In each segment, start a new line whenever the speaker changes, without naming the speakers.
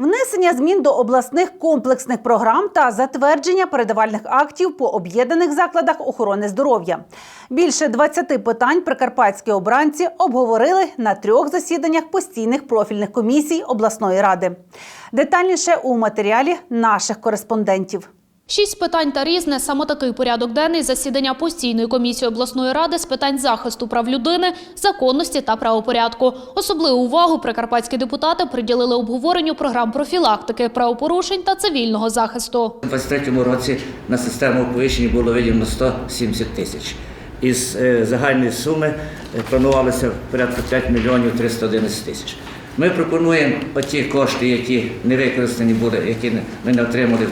Внесення змін до обласних комплексних програм та затвердження передавальних актів по об'єднаних закладах охорони здоров'я. Більше 20 питань прикарпатські обранці обговорили на трьох засіданнях постійних профільних комісій обласної ради. Детальніше у матеріалі наших кореспондентів.
Шість питань та різне саме такий порядок денний засідання постійної комісії обласної ради з питань захисту прав людини, законності та правопорядку. Особливу увагу прикарпатські депутати приділили обговоренню програм профілактики правопорушень та цивільного захисту.
У 2023 році на систему оповіщення було виділено 170 тисяч. Із е, загальної суми е, планувалося порядку 5 мільйонів 311 тисяч. Ми пропонуємо оті кошти, які не використані були, які ми не отримали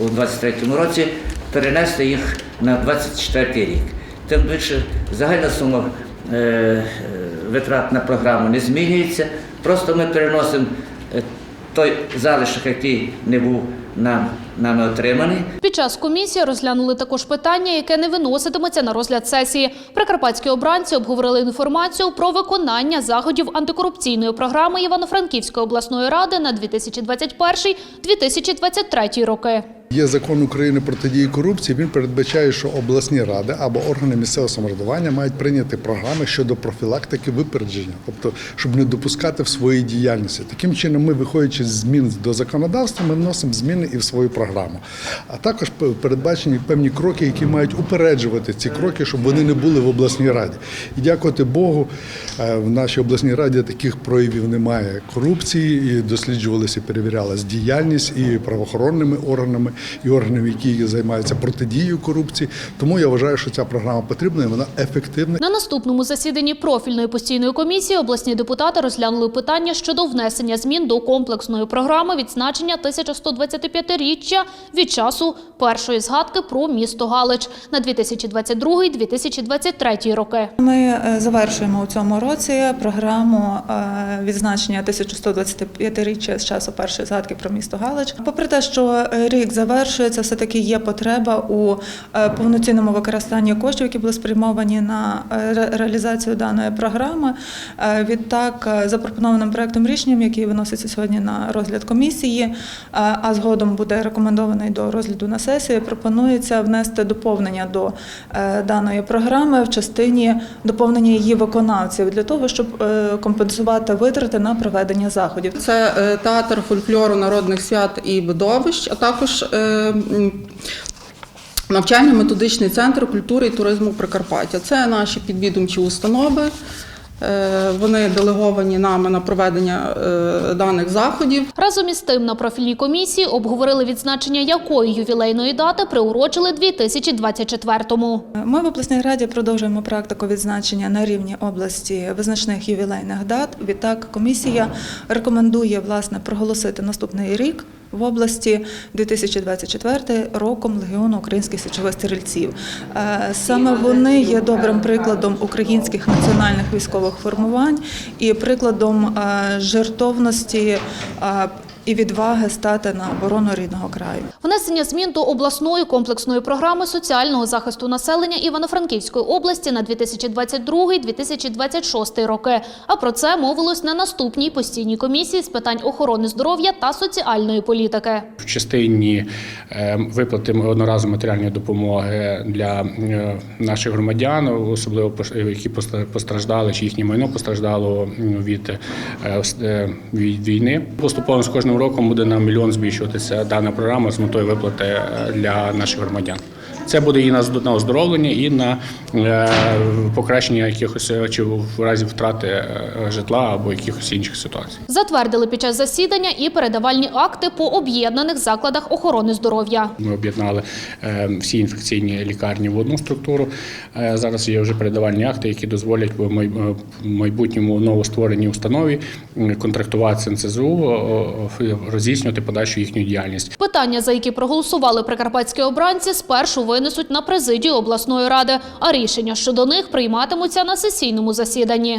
у 2023 році, перенести їх на 2024 рік. Тим більше загальна сума е, витрат на програму не змінюється. Просто ми переносимо е, той залишок, який не був нам, нами отриманий,
Під час комісії розглянули також питання, яке не виноситиметься на розгляд сесії. Прикарпатські обранці обговорили інформацію про виконання заходів антикорупційної програми Івано-Франківської обласної ради на 2021-2023 роки.
Є закон України про протидію корупції. Він передбачає, що обласні ради або органи місцевого самоврядування мають прийняти програми щодо профілактики випередження, тобто щоб не допускати в своїй діяльності. Таким чином, ми, виходячи з змін до законодавства, ми вносимо зміни і в свою програму. А також передбачені певні кроки, які мають упереджувати ці кроки, щоб вони не були в обласній раді. І дякувати Богу, е, в нашій обласній раді таких проявів немає корупції, і досліджувалася і перевірялась діяльність і правоохоронними органами, і органами, які займаються протидією корупції. Тому я вважаю, що ця програма потрібна і вона ефективна.
На наступному засіданні профільної постійної комісії обласні депутати розглянули питання щодо внесення змін до комплексної програми відзначення 1125-річчя від часу першої згадки про місто Галич на 2022-2023 роки.
Ми е, завершуємо у цьому році програму е, відзначення 1125-річчя з часу першої згадки про місто Галич. Попри те, що е, рік завершується, все таки є потреба у е, повноцінному використанні коштів, які були спрямовані на е, реалізацію даної програми. Е, Відтак, запропонованим проектом рішенням, який виноситься сьогодні на розгляд комісії, а згодом буде рекомендований до розгляду на сесії, пропонується внести доповнення до даної програми в частині доповнення її виконавців для того, щоб компенсувати витрати на проведення заходів.
Це театр фольклору народних свят і видовищ, а також навчально-методичний центр культури і туризму Прикарпаття. Це наші підвідомчі установи. Е, Вони делеговані нами на проведення е, даних заходів.
Разом із тим на профільній комісії обговорили відзначення якої ювілейної дати приурочили 2024-му.
Ми в обласній раді продовжуємо практику відзначення на рівні області визначних ювілейних дат. Відтак комісія рекомендує власне проголосити наступний рік. В області 2024 роком Легіону українських січових стрільців. Е, Саме вони є добрим прикладом українських національних військових формувань і прикладом е, жертовності е, і відваги стати на оборону рідного краю.
Внесення змін до обласної комплексної програми соціального захисту населення Івано-Франківської області на 2022-2026 роки. А про це мовилось на наступній постійній комісії з питань охорони здоров'я та соціальної політики.
В частині е, виплати одноразової матеріальної допомоги для е, наших громадян, особливо які поста- постраждали, чи їхнє майно постраждало е, від війни. Поступово з кожним роком буде на мільйон збільшуватися дана програма з метою виплати е, для наших громадян. Це буде і на оздоровлення, і на е, покращення якихось е, чи в разі втрати е, житла або якихось інших ситуацій.
Затвердили під час засідання і передавальні акти по об'єднаних закладах охорони здоров'я.
Ми об'єднали всі інфекційні лікарні в одну структуру. Зараз є вже передавальні акти, які дозволять в май- майбутньому новоствореній установі контрактувати з НСЗУ, роз'яснювати подальшу їхню діяльність.
Питання, за які проголосували прикарпатські обранці, спершу винесуть на президію обласної ради, а рішення щодо них прийматимуться на сесійному засіданні.